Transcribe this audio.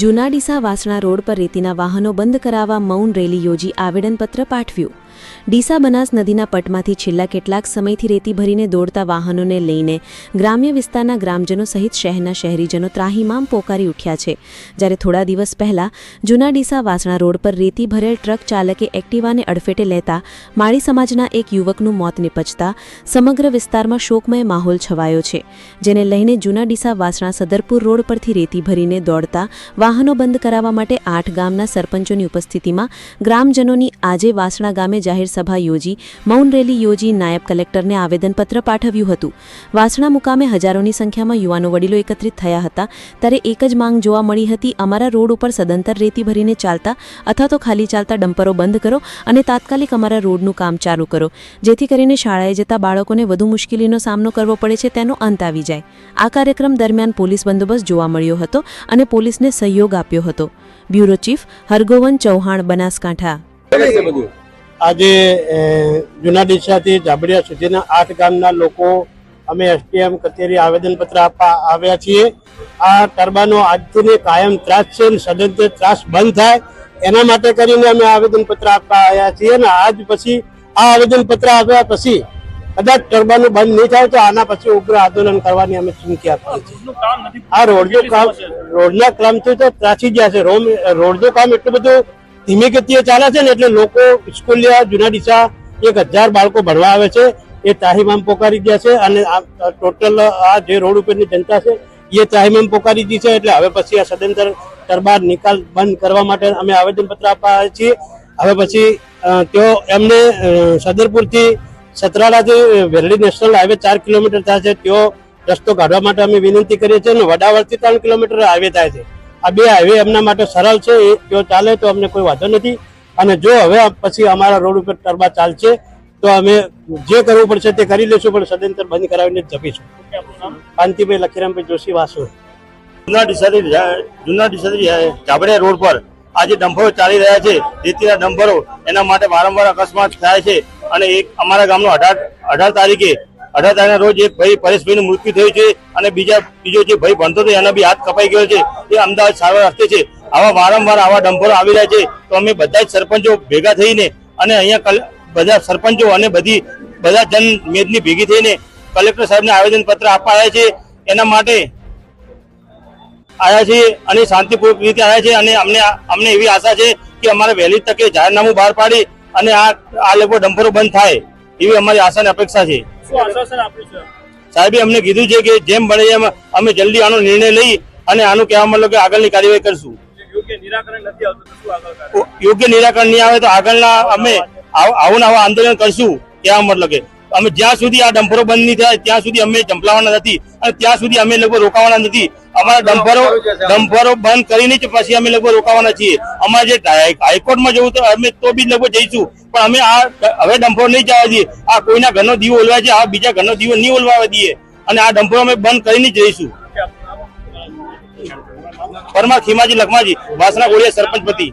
જૂના ડીસા વાસણા રોડ પર રેતીના વાહનો બંધ કરાવવા મૌન રેલી યોજી આવેદનપત્ર પાઠવ્યું. ડીસા બનાસ નદીના પટમાંથી છેલ્લા કેટલાક સમયથી રેતી ભરીને દોડતા વાહનોને લઈને ગ્રામ્ય વિસ્તારના ગ્રામજનો સહિત શહેરના શહેરીજનો ત્રાહીમામ પોકારી ઉઠ્યા છે. જ્યારે થોડા દિવસ પહેલા જૂના ડીસા વાસણા રોડ પર રેતી ભરેલ ટ્રક ચાલકે એક્ટિવાને અડફેટે લેતા માળી સમાજના એક યુવકનું મોત નિપજતા સમગ્ર વિસ્તારમાં શોકમય માહોલ છવાયો છે. જેને લઈને જૂના ડીસા વાસણા સદરપુર રોડ પરથી રેતી ભરીને દોડતા વાહનો બંધ કરાવવા માટે આઠ ગામના સરપંચોની ઉપસ્થિતિમાં ગ્રામજનોની આજે વાસણા ગામે જાહેર સભા યોજી મૌન રેલી યોજી નાયબ કલેક્ટરને આવેદનપત્ર પાઠવ્યું હતું. વાસણા મુકામે હજારોની સંખ્યામાં યુવાનો વડીલો એકત્રિત થયા હતા. ત્યારે એક જ માંગ જોવા મળી હતી, અમારા રોડ ઉપર સદંતર રેતી ભરીને ચાલતા અથવા તો ખાલી ચાલતા ડમ્પરો બંધ કરો અને તાત્કાલિક અમારા રોડનું કામ ચાલુ કરો. જેથી કરીને શાળાએ જતા બાળકોને વધુ મુશ્કેલીનો સામનો કરવો પડે છે તેનો અંત આવી જાય. આ કાર્યક્રમ દરમિયાન પોલીસ બંદોબસ્ત જોવા મળ્યો હતો અને પોલીસને સહયોગ આપ્યો હતો. Bureau chief Hargovan Chauhan, Banaskantha. આજે જૂના ડીસાથી જાબડિયા સુધીના આઠ ગામના લોકો અમે એસટીએમ કચેરી આવેદનપત્ર આપવા આવ્યા છીએ. આ ટર્બાનો આજથી કાયમ ત્રાસ છે સદંતર ત્રાસ બંધ થાય. એના માટે કરીને અમે આવેદનપત્ર આપવા આવ્યા છીએ અને આજ પછી આ આવેદનપત્ર આપ્યા પછી કદાચ ટર્બાનો બંધ નહીં થાય તો આના પછી ઉગ્ર આંદોલન કરવાની અમે ચીમકી આપીએ છીએ. આ રોડનું કામ રોડના કામથી તો ત્રાસી ગયા છે. રોડનું કામ એટલું બધું ધીમી ગતિએ ચાલે છે ને એટલે લોકો સ્કૂલિયા જૂના ડીસા એક હજાર બાળકો ભણવા આવે છે, એ ત્રાહિમામ પોકારી ગયા છે અને આ ટોટલ આ જે રોડ ઉપરની જનતા છે, એ ત્રાહિમામ પોકારી દી છે એટલે હવે પછી આ સદંતર દરબાર નિકાલ બંધ કરવા માટે અમે આવેદનપત્ર આપવા આવ્યા છીએ. હવે પછી તેઓ એમને સદરપુરથી સતરાડાથી વેરડી નેશનલ હાઈવે ચાર કિલોમીટર થાય છે, તેઓ રસ્તો કાઢવા માટે અમે વિનંતી કરીએ છીએ અને વડાવરથી ત્રણ કિલોમીટર હાઈવે થાય છે. આ બે હાઈવે એમના માટે સરળ છે એ જો ચાલે તો અમને કોઈ વાંધો નથી. અને જો હવે પછી અમારા રોડ ઉપર ટર્બા ચાલશે તો અમે જે કરવું પડશે તે કરી લઈશું પણ સદંતર બંધ કરાવીને જ જપીશું. કાંતિભાઈ લખીરામભાઈ જોશી વાસુ. જૂના ડીસાથી જુના ડીસાથી જા- રોડ પર આજે ડમ્પરો ચાલી રહ્યા છે રેતીના ડમ્પરો એના માટે વારંવાર અકસ્માત થાય છે. અને એક અમારા ગામનો અઢાર અઢાર તારીખે અઢાર તારીખના રોજ એક ભાઈ પરેશભાઈનું મૃત્યુ થયું છે અને બીજા, બીજો જે ભાઈ ભણતો હતો એનો બી હાથ કપાઈ ગયો છે. એ અમદાવાદ સારવાર રસ્તે છે. આવા વારંવાર આવા ડમ્પરો આવી રહ્યા છે. તો અમે બધા જ સરપંચો ભેગા થઈને અને અહીંયા બધા સરપંચો અને બધી, બધા જન મેદની ભેગી થઈને કલેક્ટર સાહેબને આવેદન પત્ર આપવા આવ્યા છે. એના માટે આવ્યા છીએ અને શાંતિપૂર્વક રીતે આવ્યા છે અને અમને અમને એવી આશા છે કે અમારે વહેલી તકે જાહેરનામું બહાર પાડી અને આ આ લોકો ડંપરો બંધ થાય એવી અમારી આશા અને અપેક્ષા છે. સાહેબે અમને કીધું છે કે જેમ બને એમ અમે જલ્દી આનો નિર્ણય લઈ અને આનું કહેવા મતલબ કે આગળની કાર્યવાહી કરશું. યોગ્ય નિરાકરણ નહીં આવે તો આગળના અમે આવું ને આવા આંદોલન કરશું કહેવા મતલબ કે. અમે જ્યાં સુધી આ ડમ્પરો બંધ નહીં થાય ત્યાં સુધી અમે ચંપલાવાના નથી અને ત્યાં સુધી અમે લોકો રોકાવાના નથી. અમારા ડમ્પરો ડમ્પરો બંધ કરીને જ પછી અમે લોકો રોકાવાના છીએ. અમારે જે હાઈકોર્ટમાં જવું તો અમે તો બી લગભગ જઈશું. પણ અમે આ હવે ડમ્પરો નહીં જવા દઈએ. આ કોઈના ઘરનો દીવો ઓલવા છે આ બીજા ઘરનો દીવો નહીં ઓલવા દઈએ. અને આ ડમ્પરો અમે બંધ કરીને જ જઈશું પરમાર ખીમાજી લખમાજી વાસણા ગોળિયા સરપંચ પતિ.